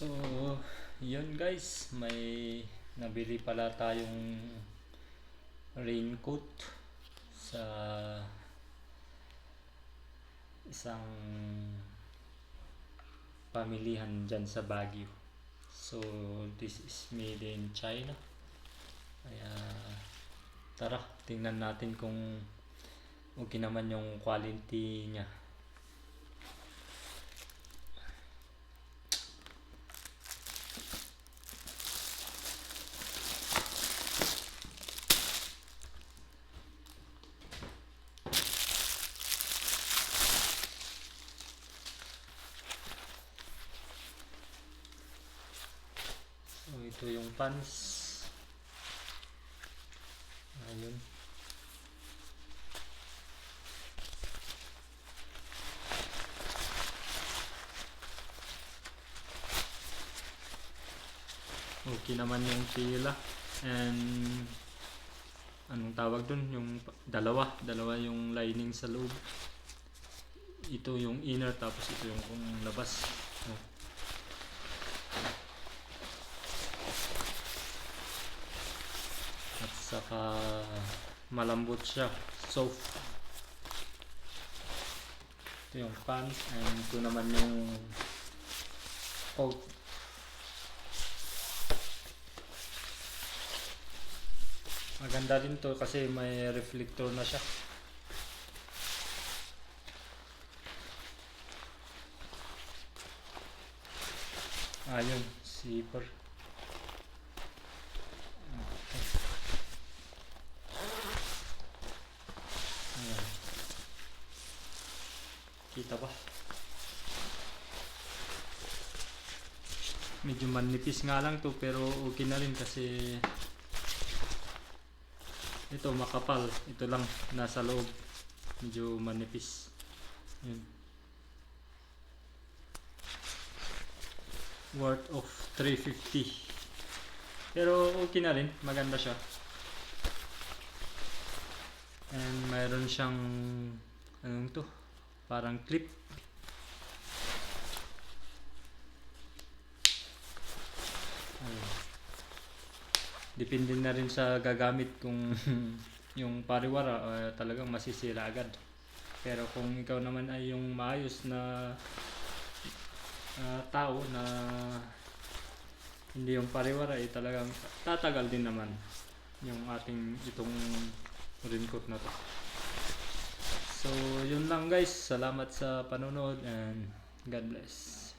So, yun guys, may nabili pala tayong raincoat sa isang pamilihan dyan sa Baguio. So, this is made in China. Kaya, tara, tingnan natin kung okay naman yung quality niya. So, ito yung pants. Ayun. Okay naman yung tila. And anong tawag dun? Yung dalawa. Dalawa yung lining sa loob. Ito yung inner tapos ito yung kung labas. Oh. Saka malambot siya. Soft. Ito yung pants and ito naman yung coat. Maganda din to kasi may reflector na siya. Ayun, zipper. Okay. Ayan. Kita ba? Medyo manipis nga lang to pero okay na rin kasi ito makapal. Ito lang nasa loob. Medyo manipis. Yun. Worth of 350. Pero okay na rin. Maganda siya. And mayroon siyang anong to? Parang clip. Depende na rin sa gagamit kung yung pariwara eh, talagang masisira agad. Pero kung ikaw naman ay yung maayos na ah, tao na hindi yung pariwara ay talagang tatagal din naman yung ating itong raincoat na to. So, yun lang guys. Salamat sa panonood and God bless.